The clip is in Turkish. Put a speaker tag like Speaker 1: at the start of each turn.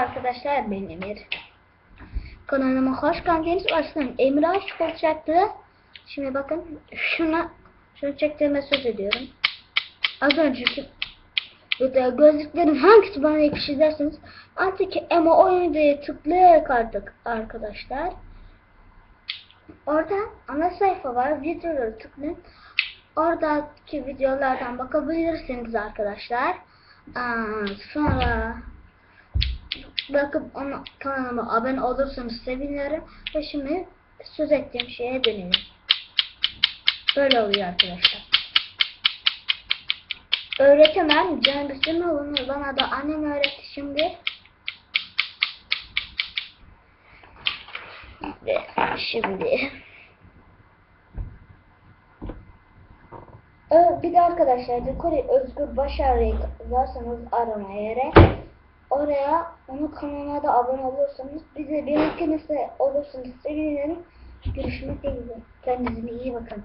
Speaker 1: Arkadaşlar ben Emir. Kanalıma hoş geldiniz. Başlayalım. Emir aşık olacaktı. Şimdi bakın şuna şunu çektiğime söz ediyorum. Az önceki gözlüklerin hangisi bana yakışır derseniz artık Emo oyunu tıklayarak artık arkadaşlar. Orada ana sayfa var. Videoları tıklayın. Oradaki videolardan bakabilirsiniz arkadaşlar. Aa, sonra bakıp ona kanalıma abone olursanız sevinirim. Ve şimdi söz ettiğim şeye dönelim. Böyle oluyor arkadaşlar. Öğretemem. Canım istemiyor bunu. Bana da annem öğretti şimdi. Ve şimdi Ö- Bir de arkadaşlar Dekori Özgür Başarı'yı yazarsanız arama yere oraya onun kanalına da abone olursanız bize bir de olursanız sevinirim. Görüşmek üzere. Kendinize iyi bakın.